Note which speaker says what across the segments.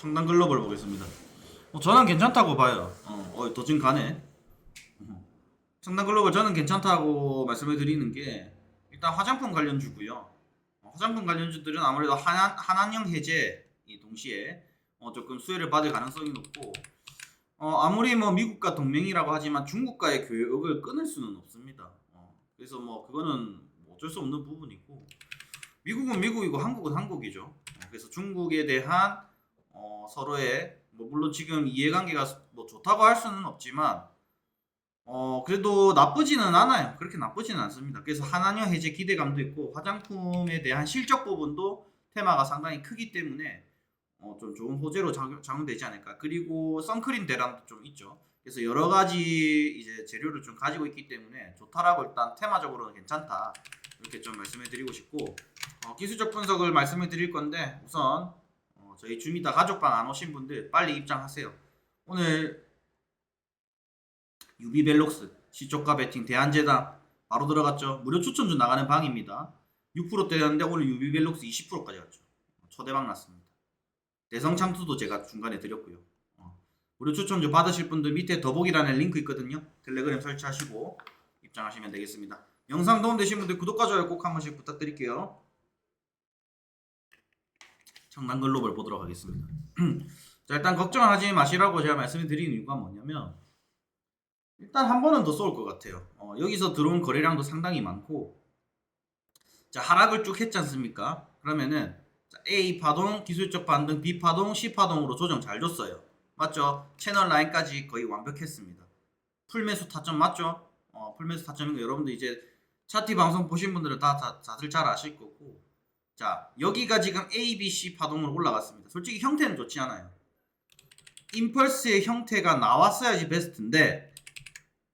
Speaker 1: 청담 글로벌 보겠습니다. 뭐 저는 괜찮다고 봐요. 어, 어 도진 가네. 어. 청담 글로벌 저는 괜찮다고 말씀을 드리는 게 일단 화장품 관련주고요. 어, 화장품 관련주들은 아무래도 한한, 한한령 해제 이 동시에 어, 조금 수혜를 받을 가능성이 높고 어, 아무리 뭐 미국과 동맹이라고 하지만 중국과의 교역을 끊을 수는 없습니다. 어, 그래서 뭐 그거는 뭐 어쩔 수 없는 부분이고 미국은 미국이고 한국은 한국이죠. 어, 그래서 중국에 대한 어, 서로의 뭐 물론 지금 이해관계가 뭐 좋다고 할 수는 없지만 어 그래도 나쁘지는 않아요. 그렇게 나쁘지는 않습니다. 그래서 한한령 해제 기대감도 있고 화장품에 대한 실적 부분도 테마가 상당히 크기 때문에 어, 좀 좋은 호재로 작용, 작용 되지 않을까. 그리고 선크림 대란도 좀 있죠. 그래서 여러 가지 이제 재료를 좀 가지고 있기 때문에 좋다라고 일단 테마적으로는 괜찮다. 이렇게 좀 말씀을 드리고 싶고 어, 기술적 분석을 말씀을 드릴 건데 우선 어, 저희 주미다 가족방 안 오신 분들 빨리 입장하세요. 오늘 유비벨록스 시초가 베팅 대한제당 바로 들어갔죠. 무료 추천주 나가는 방입니다. 6%대였는데 오늘 유비벨록스 20%까지 갔죠. 초대박 났습니다. 대성창투도 제가 중간에 드렸고요. 어, 무료 추천주 받으실 분들 밑에 더보기란에 링크 있거든요. 텔레그램 설치하시고 입장하시면 되겠습니다. 영상 도움되신 분들 구독과 좋아요 꼭 한 번씩 부탁드릴게요. 청남 글로벌 보도록 하겠습니다. 자 일단 걱정하지 마시라고 제가 말씀을 드리는 이유가 뭐냐면 일단 한 번은 더 쏠 것 같아요. 어, 여기서 들어온 거래량도 상당히 많고 자 하락을 쭉 했지 않습니까? 그러면은 자, A 파동, 기술적 반등, B 파동, C 파동으로 조정 잘 줬어요. 맞죠? 채널 라인까지 거의 완벽했습니다. 풀매수 타점 맞죠? 어, 풀매수 타점인 거 여러분들 이제 차티 방송 보신 분들은 다, 다 다들 잘 아실 거고 자 여기가 지금 A, B, C 파동으로 올라갔습니다. 솔직히 형태는 좋지 않아요. 임펄스의 형태가 나왔어야지 베스트인데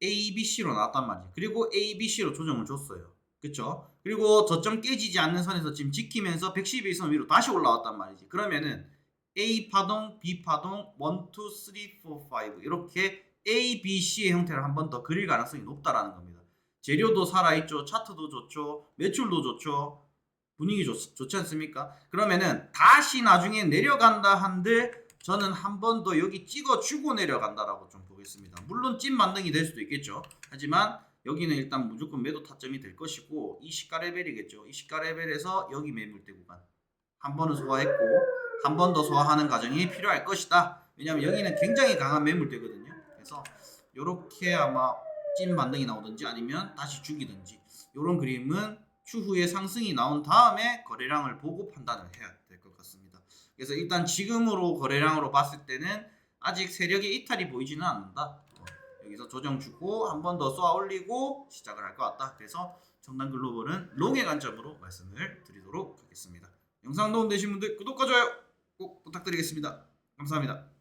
Speaker 1: A, B, C로 나왔단 말이에요. 그리고 A, B, C로 조정을 줬어요. 그쵸? 그리고 저점 깨지지 않는 선에서 지금 지키면서 112선 위로 다시 올라왔단 말이지. 그러면은 A 파동, B 파동, 1, 2, 3, 4, 5 이렇게 A, B, C의 형태를 한 번 더 그릴 가능성이 높다라는 겁니다. 재료도 살아있죠. 차트도 좋죠. 매출도 좋죠. 분위기 좋, 좋지 않습니까? 그러면은 다시 나중에 내려간다 한들 저는 한 번 더 여기 찍어주고 내려간다라고 좀 보겠습니다. 물론 찐 만등이 될 수도 있겠죠. 하지만 여기는 일단 무조건 매도 타점이 될 것이고 이 시가 레벨이겠죠. 이 시가 레벨에서 여기 매물대 구간 한 번은 소화했고 한 번 더 소화하는 과정이 필요할 것이다. 왜냐하면 여기는 굉장히 강한 매물대거든요. 그래서 이렇게 아마 찐 반등이 나오든지 아니면 다시 죽이든지 이런 그림은 추후에 상승이 나온 다음에 거래량을 보고 판단을 해야 될 것 같습니다. 그래서 일단 지금으로 거래량으로 봤을 때는 아직 세력의 이탈이 보이지는 않는다. 어, 여기서 조정 주고 한 번 더 쏘아 올리고 시작을 할 것 같다. 그래서 정단 글로벌은 롱의 관점으로 말씀을 드리도록 하겠습니다. 영상 도움 되신 분들 구독과 좋아요 꼭 부탁드리겠습니다. 감사합니다.